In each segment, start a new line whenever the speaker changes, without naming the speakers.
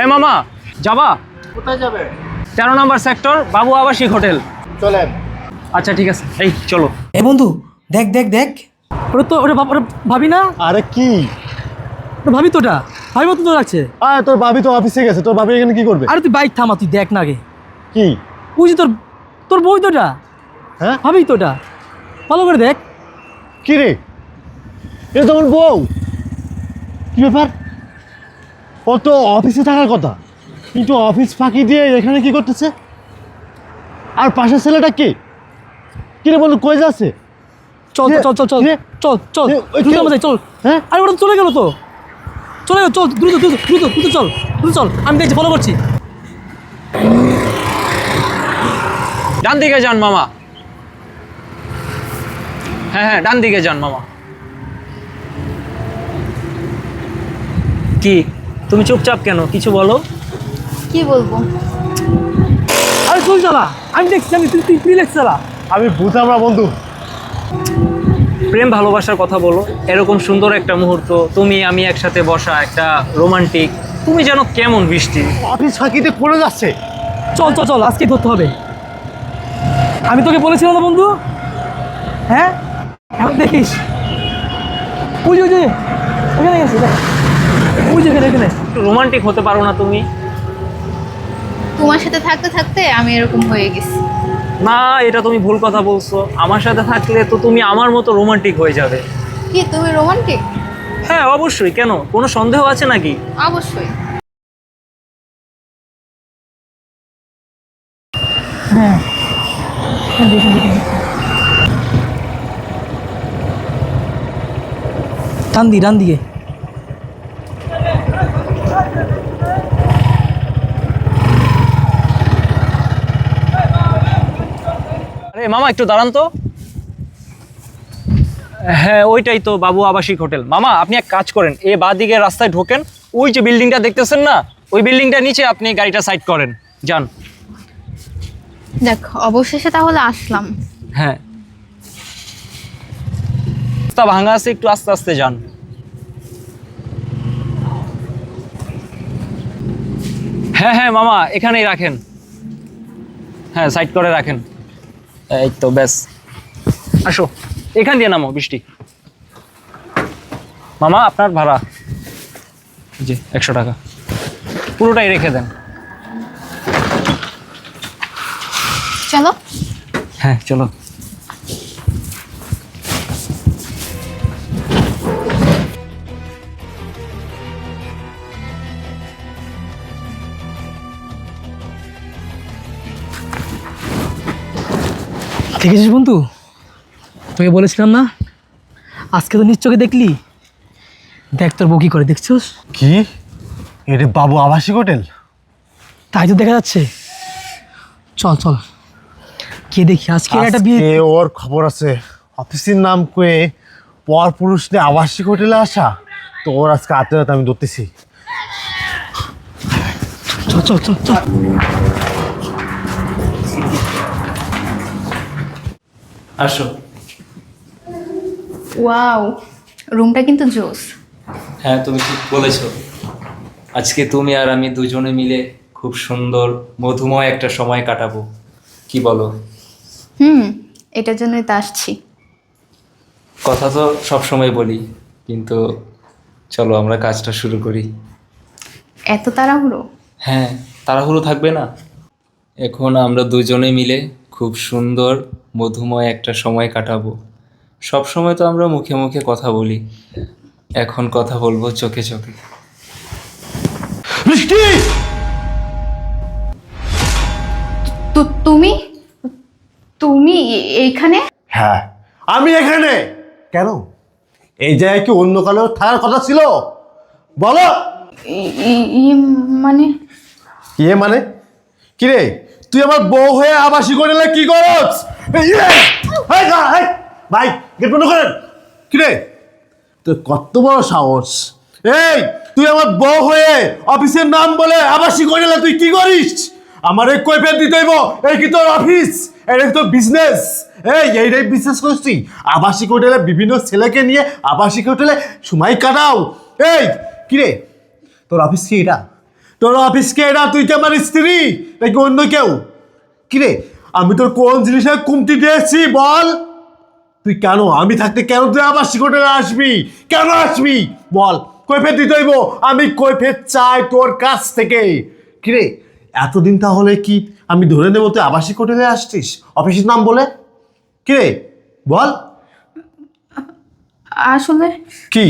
এ মামা যাবা?
কোথায় যাবে?
তেরো নম্বর সেক্টর বাবু আবাসিক হোটেল।
চলেন।
আচ্ছা ঠিক আছে। এই চলো।
এ বন্ধু দেখ দেখ দেখ। ওটা তো ওটা ভাব- ওটা ভাবি না?
আরে কি?
ওটা ভাবি তো ওটা ভাবি মতো তো লাগছে?
আরে তোর ভাবি তো অফিসে গেছে। তোর ভাবি এখানে কি করবে?
আরে তুই বাইক থামা তুই দেখ না আগে।
কি?
ওই যে তোর তোর বই তো ওটা
হ্যাঁ?
ভাবি তো ওটা ভালো করে দেখ।
কি রে? এটা তোমার বউ। কি ব্যাপার? ও তো অফিসে থাকার কথা। কিন্তু অফিস ফাঁকি দিয়ে এখানে কি করতেছে? আর পাশের ছেলেটা কে? কি রে বন্ধু কই যাচ্ছে?
চল
কিরে?
চল চল চল
কিরে?
চল চল
কিরে?
চল।
হ্যাঁ?
আরে ওটা চলে গেল তো। চলে গেল চল দ্রুত দ্রুত দ্রুত দ্রুত চল দ্রুত চল। আমি দেখছি ফলো করছি।
ডান দিকে যান মামা। হ্যাঁ হ্যাঁ ডান দিকে যান মামা। কি? তুমি চুপচাপ কেন? কিছু বলো।
কি বলব?
আরে চল চালা আমি দেখছি আমি তুই তুই রিল্যাক্স চালা
আমি বুঝলাম না বন্ধু।
প্রেম ভালোবাসার কথা বলো এরকম সুন্দর একটা মুহূর্ত তুমি আমি একসাথে বসা একটা রোমান্টিক তুমি যেন কেমন বৃষ্টি
অফিস ফাঁকিতে পড়ে যাচ্ছে।
চল চল চল আজকে ধরতে হবে। আমি তোকে বলেছিলাম না বন্ধু? হ্যাঁ? এখন দেখিস। ওই যে ওই যে ওখানে গেছে। ওই যে এখানে এখানে
রোমান্টিক হতে পারো না তুমি।
তোমার সাথে থাকতে থাকতে আমি এরকম হয়ে গেছি।
না এটা তুমি ভুল কথা বলছো। আমার সাথে থাকলে তো তুমি আমার মতো রোমান্টিক হয়ে যাবে।
কি তুমি রোমান্টিক
হ্যাঁ অবশ্যই। কেন? কোনো সন্দেহ আছে নাকি?
অবশ্যই।
হ্যাঁ। দেখুন ডান দিকে
আরে মামা একটু দাঁড়ান তো। হ্যাঁ ওইটাই তো বাবু আবাসিক হোটেল। মামা আপনি এক কাজ করেন এ বা দিকে রাস্তায় ঢোকেন ওই যে বিল্ডিংটা দেখতেছেন না ওই বিল্ডিংটা নিচে আপনি গাড়িটা সাইড করেন যান।
দেখ অবশেষে তাহলে আসলাম।
হ্যাঁ। রাস্তা ভাঙা আছে একটু আস্তে আস্তে যান। হ্যাঁ হ্যাঁ মামা এখানেই রাখেন। হ্যাঁ সাইড করে রাখেন। এই তো ব্যাস। আসো এখান দিয়ে নামো বৃষ্টি। মামা আপনার ভাড়া। জি একশো টাকা। পুরোটাই রেখে দেন।
চলো।
হ্যাঁ চলো।
দেখেছিস বন্ধু? তোকে বলেছিলাম না? আজকে তো নিশ্চয়ই দেখলি। দেখ তোর বউ কি করে দেখছোস?
কি? এটা বাবু আবাসিক হোটেল?
তাই তো দেখা যাচ্ছে। চল চল। কে দেখি আজকে একটা বিয়ে
ওর খবর আছে। অফিসের নাম কয়ে পর পুরুষ নিয়ে আবাসিক হোটেলে আসা। তো ওর আজকে আতে রাতে আমি ধরতেছি।
চল চল চল চল।
আসো।
ওয়াও রুমটা কিন্তু জোস।
হ্যাঁ তুমি ঠিক বলেছ। আজকে তুমি আর আমি দুজনে মিলে খুব সুন্দর মধুময় একটা সময় কাটাবো। কি বলো?
হুম এটার জন্যই তো আসছি।
কথা তো সব সময় বলি কিন্তু চলো আমরা কাজটা শুরু করি।
এত তাড়াহুড়ো?
হ্যাঁ তাড়াহুড়ো থাকবে না। এখন আমরা দুজনে মিলে খুব সুন্দর মধুময় একটা সময় কাটাবো। সব সময় তো আমরা মুখে মুখে কথা বলি। এখন কথা বলব চোখে চোখে।
বৃষ্টি
তো তুমি? তুমি এইখানে?
হ্যাঁ আমি এখানে। কেন? এই জায়গায় কি অন্য কালো থাকার কথা ছিল? বলো।
ই- ই- ই মানে?
ইয়ে মানে? কি রে তুই আমার বউ হয়ে আবাসিক হোটেলে কি করছ রে! এই ভাই, গেট বন্ধ করেন। কি রে? তোর কত বড় সাহস। এই, তুই আমার বউ হয়ে অফিসের নাম বলে আবাসিক হোটেলে তুই কি করিস? আমার এই কৈফের দিতে হইব, এই কি তোর অফিস? এটা কি তোর বিজনেস এই, এইটাই বিজনেস করিস তুই? আবাসিক হোটেলে বিভিন্ন ছেলেকে নিয়ে আবাসিক হোটেলে সময় কাটাও। এই, কি রে? তোর অফিস কি এটা? তোর অফিসকে এরা? তুই কি আমার স্ত্রী? নাকি অন্য কেউ? কিরে আমি তোর কোন জিনিসের কুমতি দিয়েছি বল? তুই কেন? আমি থাকতে কেন তুই আবাসিক হোটেলে আসবি? কেন আসবি? বল কৈফেত দিতে হইব। আমি কৈফেত চাই তোর কাছ থেকে। কিরে এতদিন তাহলে কি আমি ধরে নেব তুই আবাসিক হোটেলে আসছিস? অফিসের নাম বলে। কিরে বল।
আসলে
কি?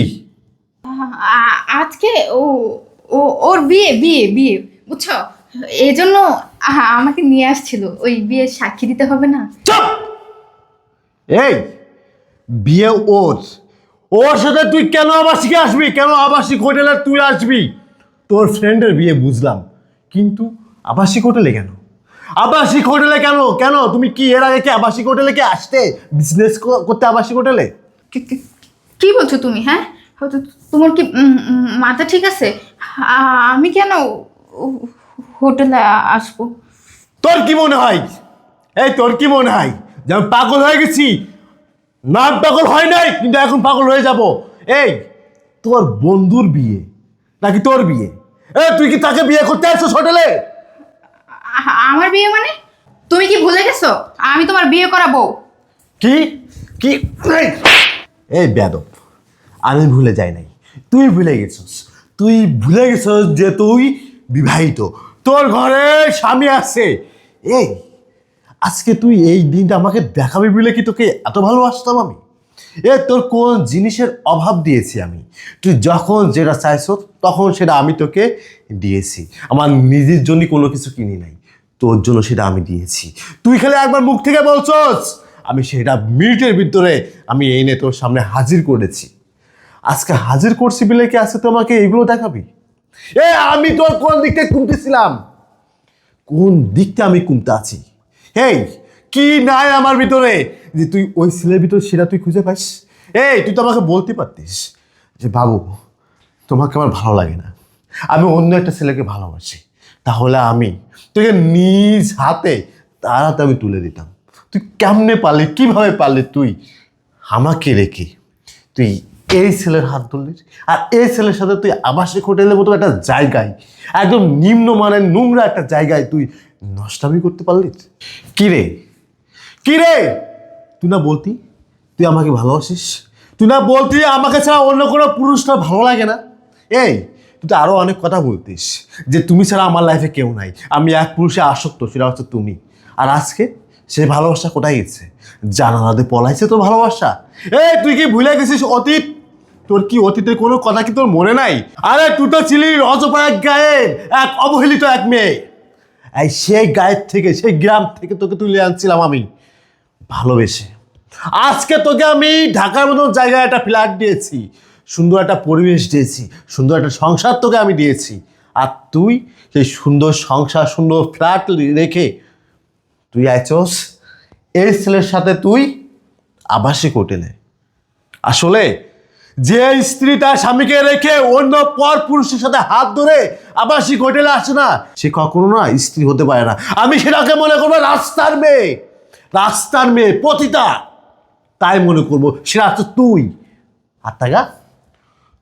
আজকে ও ও ওর বিয়ে বিয়ে বিয়ে বুঝছ? এই জন্য আমাকে নিয়ে আসছিল। ওই বিয়ে সাক্ষী দিতে হবে না?
চুপ! এই বিয়ে ওর। ওর সাথে তুই কেন আবাসিকে আসবি? কেন আবাসিক হোটেলে তুই আসবি? তোর ফ্রেন্ডের বিয়ে বুঝলাম। কিন্তু আবাসিক হোটেলে কেন? আবাসিক হোটেলে কেন? কেন? তুমি কি এর আগে কি আবাসিক হোটেলে কি আসতে? বিজনেস করতে আবাসিক হোটেলে?
কি- বলছো তুমি হ্যাঁ? তোমার কি মাথা ঠিক আছে? আমি কেন হোটেলে আসব?
তোর কি মনে হয়? এই তোর কি মনে হয়? যে আমি পাগল হয়ে গেছি? নাম পাগল হয় নাই কিন্তু এখন পাগল হয়ে যাব। এই তোর বন্ধুর বিয়ে নাকি তোর বিয়ে? এ তুই কি তাকে বিয়ে করতে আসছিস হোটেলে?
আমার বিয়ে মানে? তুমি কি ভুলে গেছো? আমি তোমার বিয়ে করাবো।
কি? কি? এই, এই বেদব আমি ভুলে যাই নাই। তুই ভুলে গেছিস। তুই ভুলে গেছিস যে তুই বিবাহিত। তোর ঘরে স্বামী আছে। এই, আজকে তুই এই দিনটা আমাকে দেখাবি বলে কি তোকে এত ভালোবাসতাম আমি? এ, তোর কোন জিনিসের অভাব দিয়েছি আমি? তুই যখন যেটা চাইছো, তখন সেটা আমি তোকে দিয়েছি। আমার নিজের জন্য কোনো কিছু কিনি নাই। তোর জন্য সেটা আমি দিয়েছি। তুই খালি একবার মুখ থেকে বলছস, আমি সেটা মিনিটের ভিতরে আমি এনে তোর সামনে হাজির করেছি। আজকে হাজির করছি বিলে কি আজকে তোমাকে এগুলো দেখাবি? এ, আমি তোর কোন দিকটা কুমতেছিলাম? কোন দিকটা আমি কমতে আছি? হেই, কি নাই আমার ভিতরে? যে তুই ওই ছেলের ভিতরে সেটা তুই খুঁজে পাস এই, তুই তো আমাকে বলতে পারতিস যে, বাবু, তোমাকে আমার ভালো লাগে না। আমি অন্য একটা ছেলেকে ভালোবাসি। তাহলে আমি তোকে নিজ হাতে তার হাতে আমি তুলে দিতাম। তুই কেমনে পারলি? কীভাবে পারলি তুই? আমাকে রেখে তুই এই ছেলের হাত ধরলি। আর এই ছেলের সাথে তুই আবাসিক হোটেলের মতো একটা জায়গায়, একদম নিম্নমানের নোংরা একটা জায়গায় তুই নষ্টামি করতে পারলি? কি রে? কি রে? তুই না বলতি তুই আমাকে ভালোবাসিস? তুই না বলতি আমাকে ছাড়া অন্য কোনো পুরুষটা ভালো লাগে না? এই, তুই তো আরও অনেক কথা বলতিস যে তুমি ছাড়া আমার লাইফে কেউ নাই। আমি এক পুরুষে আসক্ত, সেটা হচ্ছে তুমি। আর আজকে সে ভালোবাসা কোথায় গেছে? জানালাতে পলাইছে তোর ভালোবাসা। এই, তুই কি ভুলে গেছিস অতীত? তোর কি অতীতের কোনো কথা কি তোর মনে নাই? আরে তো ছিলি রজপা এক গায়ের এক অবহেলিত এক মেয়ে। এই সেই গায়ের থেকে, সেই গ্রাম থেকে তোকে তুলে আনছিলাম আমি। ভালোবেসে। আজকে তোকে আমি ঢাকার মতো জায়গায় একটা ফ্ল্যাট দিয়েছি, সুন্দর একটা পরিবেশ দিয়েছি, সুন্দর একটা সংসার তোকে আমি দিয়েছি। আর তুই সেই সুন্দর সংসার, সুন্দর ফ্ল্যাট রেখে তুই আইচস এই ছেলের সাথে তুই আবাসিক হোটেলে। আসলে যে স্ত্রী তার স্বামীকে রেখে অন্য পর পুরুষের সাথে হাত ধরে আবাসিক হোটেলে আসে না, সে কখনো না স্ত্রী হতে পারে না। আমি সেটাকে মনে করব রাস্তার মেয়ে রাস্তার মেয়ে, পতিতা। তাই মনে করব সেটা হচ্ছে তুই। আর টাকা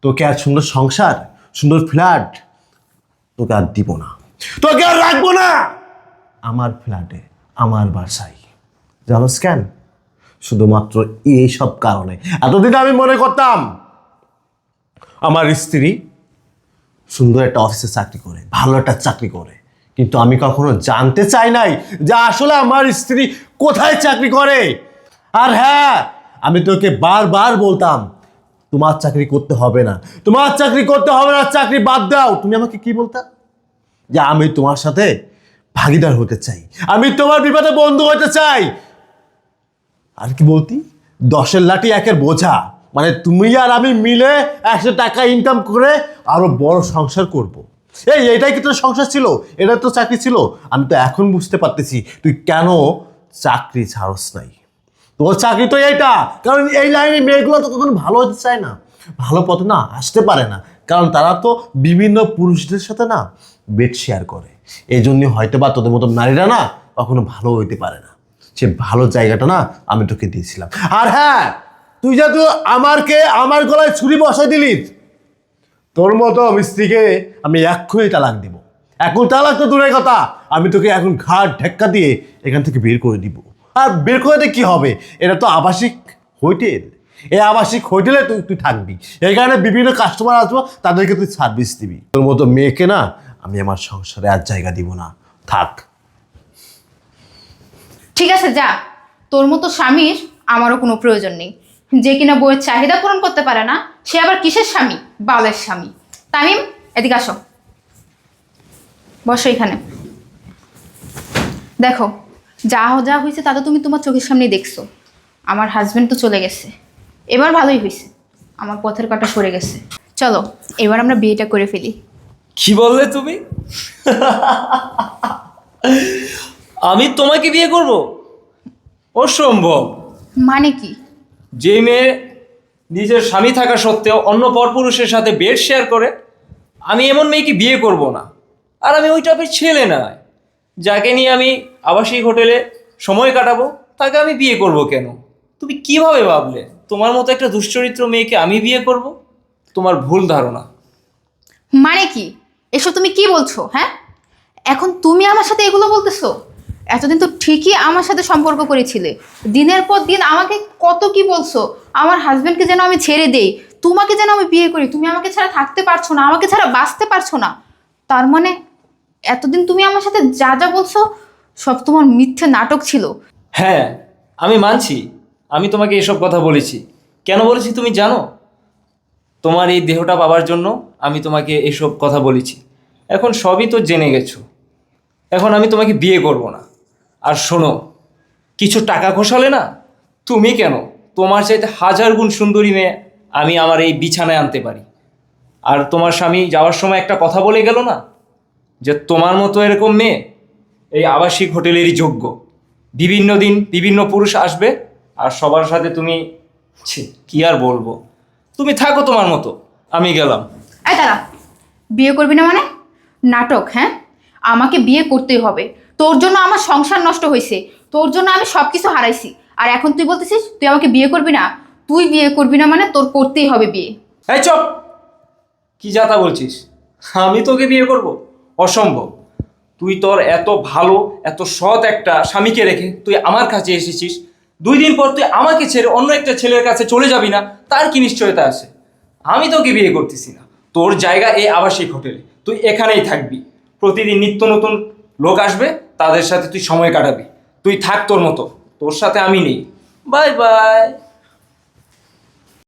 তোকে আর সুন্দর সংসার, সুন্দর ফ্ল্যাট, তোকে আর দিব না। তোকে আর রাখব না। আমার ফ্ল্যাটে, আমার বাসায়। জানোস কেন শুধুমাত্র এই সব কারণে। এতদিন আমি মনে করতাম আমার স্ত্রী সুন্দর একটা অফিসে চাকরি করে, ভালো একটা চাকরি করে। কিন্তু আমি কখনো জানতে চাই নাই যে আসলে আমার স্ত্রী কোথায় চাকরি করে। আর হ্যাঁ আমি তোকে বারবার বলতাম, তোমার চাকরি করতে হবে না। তোমার চাকরি করতে হবে না, চাকরি বাদ দাও। তুমি আমাকে কি বলতা? যে আমি তোমার সাথে ভাগিদার হতে চাই, আমি তোমার বিপদে বন্ধু হতে চাই। আর কি বলতি? দশের লাঠি একের বোঝা। মানে তুমি আর আমি মিলে একশো টাকা ইনকাম করে আরও বড় সংসার করব। এই, এটাই কি তোর সংসার ছিল? এটা তো চাকরি ছিল? আমি তো এখন বুঝতে পারতেছি, তুই কেন চাকরি ছাড়স নাই? তোর চাকরি তো এইটা, কারণ এই লাইনে মেয়েগুলো তো কখনো ভালো হতে চায় না। ভালো পথে না আসতে পারে না, কারণ তারা তো বিভিন্ন পুরুষদের সাথে না বেড শেয়ার করে। এই জন্য হয়তো বা তোদের মতো নারীরা না কখনো ভালো হইতে পারে না। সে ভালো জায়গাটা না আমি তোকে দিয়েছিলাম। আর হ্যাঁ তুই যেহেতু আমারকে, আমার গলায় ছুরি বসাই দিলি। তোর মতো মিস্ত্রিকে আমি এক্ষুনি তালাক দিব। এখন তালাক তো দূরের কথা। আমি তোকে এখন ঘাট ঢেক্কা দিয়ে এখান থেকে বের করে দিব। আর বের করে কি হবে? এটা তো আবাসিক হোটেল। এই আবাসিক হোটেলে তুই তুই থাকবি। এই কারণে বিভিন্ন কাস্টমার আসব, তাদেরকে তুই সার্ভিস দিবি। তোর মতো মেয়েকে না, আমি আমার সংসারে আর জায়গা দিব না। থাক।
ঠিক আছে, যা। তোর মতো স্বামীর আমারও কোনো প্রয়োজন নেই। যে কিনা বইয়ের চাহিদা পূরণ করতে পারে না সে আবার কিসের স্বামী? বালের স্বামী। তামিম এদিকে আসো। বসো এখানে। দেখো যা যা হয়েছে তা তো তুমি তোমার চোখের সামনেই দেখছ। আমার হাজবেন্ড তো চলে গেছে। এবার ভালোই হয়েছে আমার পথের কাটা সরে গেছে। চলো এবার আমরা বিয়েটা করে ফেলি।
কি বললে তুমি? আমি তোমাকে বিয়ে করব? অসম্ভব।
মানে কি?
যে মেয়ে নিজের স্বামী থাকা সত্ত্বেও অন্য পরপুরুষের সাথে বেড শেয়ার করে, আমি এমন মেয়েকে বিয়ে করব না। আর আমি ওই টাইপের ছেলে নয়। যাকে নিয়ে আমি আবাসিক হোটেলে সময় কাটাবো, তাকে আমি বিয়ে করব কেন? তুমি কীভাবে ভাবলে? তোমার মতো একটা দুশ্চরিত্র মেয়েকে আমি বিয়ে করব? তোমার ভুল ধারণা।
মানে কি? এসব তুমি কি বলছো হ্যাঁ? এখন তুমি আমার সাথে এগুলো বলতেছো? এতদিন তো ঠিকই আমার সাথে সম্পর্ক করেছিলে। দিনের পর দিন আমাকে কত কি বলছো? আমার হাজব্যান্ডকে যেন আমি ছেড়ে দেই, তোমাকে যেন আমি বিয়ে করি, তুমি আমাকে ছাড়া থাকতে পারছ না, আমাকে ছাড়া বাঁচতে পারছ না। তার মানে এতদিন তুমি আমার সাথে যা যা বলছো, সব তোমার মিথ্যে নাটক ছিল।
হ্যাঁ আমি মানছি, আমি তোমাকে এসব কথা বলেছি। কেন বলেছি তুমি জানো? তোমার এই দেহটা পাবার জন্য আমি তোমাকে এসব কথা বলেছি। এখন সবই তো জেনে গেছো। এখন আমি তোমাকে বিয়ে করব না। আর শোনো, কিছু টাকা খসালে না? তুমি কেন? তোমার চাইতে হাজার গুণ সুন্দরী মেয়ে আমি আমার এই বিছানায় আনতে পারি। আর তোমার স্বামী যাওয়ার সময় একটা কথা বলে গেল না? যে তোমার মতো এরকম মেয়ে এই আবাসিক হোটেলেরই যোগ্য। বিভিন্ন দিন বিভিন্ন পুরুষ আসবে আর সবার সাথে তুমি কি আর বলব? তুমি থাকো তোমার মতো, আমি গেলাম।
বিয়ে করবি না মানে? নাটক হ্যাঁ? আমাকে বিয়ে করতেই হবে। তোর জন্য আমার সংসার নষ্ট হয়েছে। তোর জন্য আমি সব কিছু হারাইছি। আর এখন তুই বলতেছিস, তুই আমাকে বিয়ে করবি না? তুই বিয়ে করবি না মানে তোর করতেই হবে বিয়ে।
এই চপ! কি যাতা বলছিস? আমি তোকে বিয়ে করব? অসম্ভব। তুই তোর এত ভালো, এত সৎ একটা স্বামীকে রেখে তুই আমার কাছে এসেছিস। দুই দিন পর তুই আমাকে ছেড়ে অন্য একটা ছেলের কাছে চলে যাবি না, তার কি নিশ্চয়তা আছে? আমি তোকে বিয়ে করতেছি না। তোর জায়গা এই আবাসিক হোটেলে। তুই এখানেই থাকবি। প্রতিদিন নিত্য নতুন লোক আসবে তাদের সাথে তুই সময় কাটাবি। তুই থাক তোর মতো। তোর সাথে আমি নেই। Bye bye.